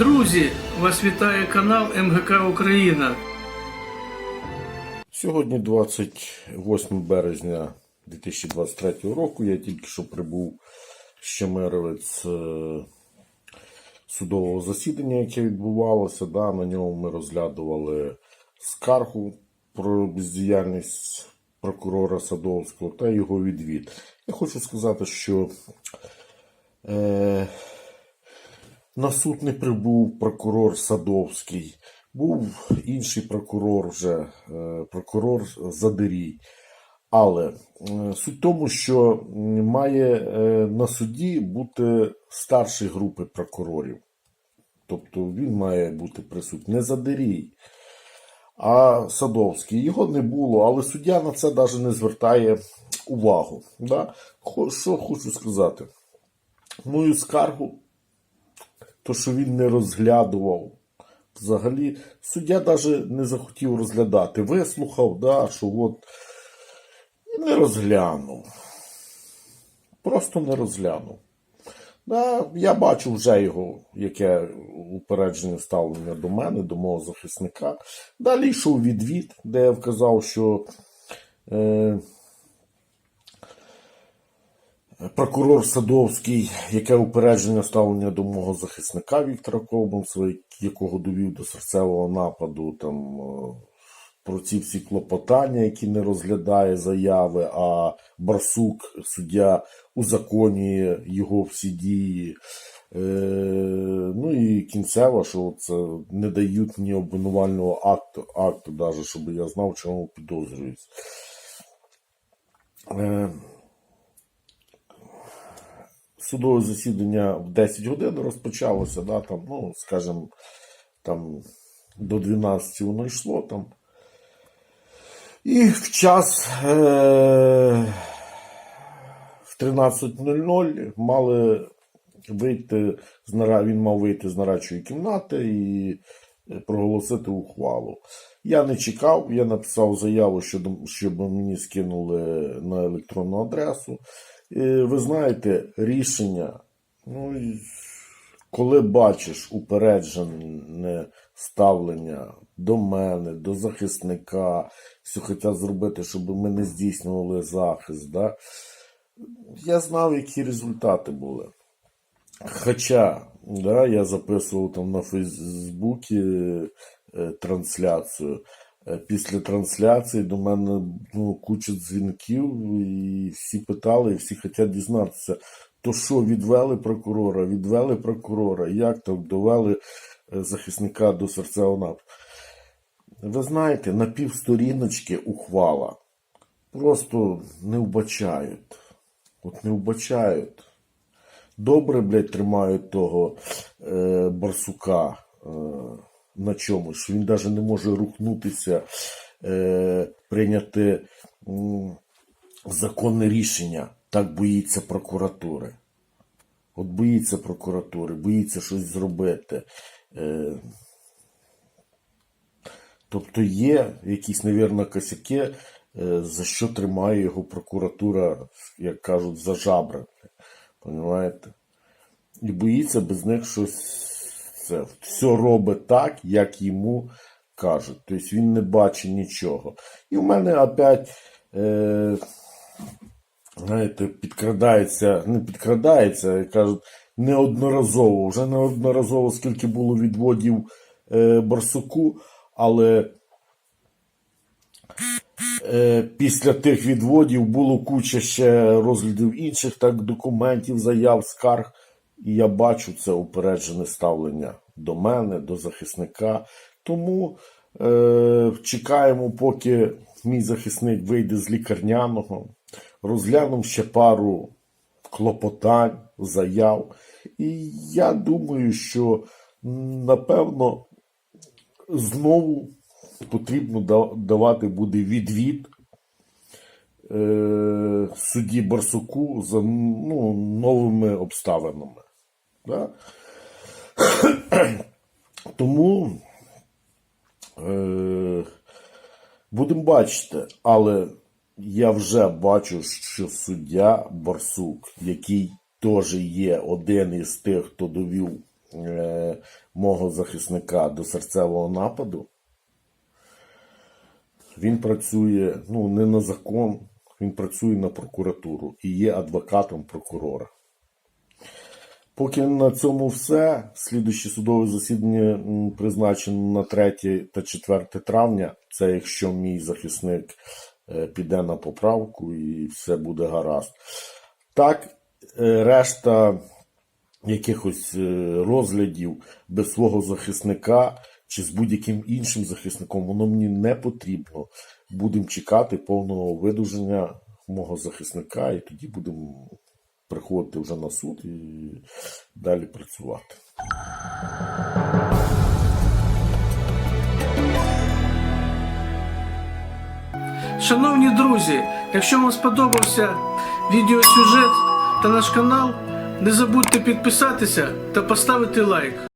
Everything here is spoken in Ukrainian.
Друзі, вас вітає канал МГК Україна. Сьогодні 28 березня 2023 року. Я тільки що прибув Щемеровець е, судового засідання, яке відбувалося. Да, на ньому ми розглядували скаргу про бездіяльність прокурора Садовського та його відвід. Я хочу сказати, що е, на суд не прибув прокурор Садовський. Був інший прокурор вже, е, прокурор Задирій. Але е, суть тому, що має е, на суді бути старший групи прокурорів. Тобто він має бути присутній не Задирій, а Садовський. Його не було, але суддя на це навіть не звертає увагу. Да? Що хочу сказати? Мою скаргу то, що він не розглядував. Взагалі, суддя навіть не захотів розглядати. Вислухав, да, що от і не розглянув. Просто не розглянув. Да, я бачу вже його, яке упереджене ставлення до мене, до мого захисника. Далі йшов відвід, де я вказав, що е, прокурор Садовський, яке упередження ставлення до мого захисника Віктора Ковбанцева, якого довів до серцевого нападу, там е, про ці всі клопотання, які не розглядає заяви, а Барсук, суддя, узаконює його всі дії. Е, ну і кінцево, що це не дають мені обвинувального акту, акту даже, щоб я знав, чому підозрююсь. Е, судове засідання в 10 годин розпочалося, да, там, ну, скажімо, там до 12 воно йшло там. І в час е- в 13.00 мали вийти з нара... він мав вийти з нарадчої кімнати і е, проголосити ухвалу. Я не чекав, я написав заяву, щоб, щоб мені скинули на електронну адресу. Ви знаєте, рішення, ну, коли бачиш упереджене ставлення до мене, до захисника, все хотять зробити, щоб ми не здійснювали захист, да? я знав, які результати були. Хоча да, я записував там на Фейсбуці е, трансляцію. Е, Після трансляції до мене ну, куча дзвінків, і всі питали, і всі хочуть дізнатися, то що, відвели прокурора, відвели прокурора, як там довели е, захисника до серцевого нападу. Ви знаєте, на півсторіночки ухвала. Просто не вбачають. От не вбачають. Добре, блядь, тримають того е, барсука е, на чомусь, що він навіть не може рухнутися, е, прийняти м, законне рішення. Так боїться прокуратури. От боїться прокуратури, боїться щось зробити. Е, тобто є якісь, навірно, косяки, е, за що тримає його прокуратура, як кажуть, за жабри. Понимаєте? І боїться без них щось це все робить так, як йому кажуть. Тобто він не бачить нічого. І в мене опять, е, знаєте, підкрадається, не підкрадається, кажуть, неодноразово. Вже неодноразово, скільки було відводів е, Барсуку, але Е, Після тих відводів було куча ще розглядів інших так документів, заяв, скарг. І я бачу це упереджене ставлення до мене, до захисника. Тому е, чекаємо, поки мій захисник вийде з лікарняного, розглянемо ще пару клопотань, заяв. І я думаю, що напевно знову потрібно давати буде відвід е, судді Барсуку за ну, новими обставинами. Да? Тому е, будемо бачити, але я вже бачу, що суддя Барсук, який теж є один із тих, хто довів е, мого захисника до серцевого нападу, він працює ну, не на закон, він працює на прокуратуру і є адвокатом прокурора. Поки на цьому все. Слідуюче судове засідання призначено на 3 та 4 травня. Це якщо мій захисник е, піде на поправку і все буде гаразд. Так, е, решта якихось е, розглядів без свого захисника чи з будь-яким іншим захисником, воно мені не потрібно. Будемо чекати повного видуження мого захисника, і тоді будемо приходити вже на суд і далі працювати. Шановні друзі, якщо вам сподобався відеосюжет та наш канал, не забудьте підписатися та поставити лайк.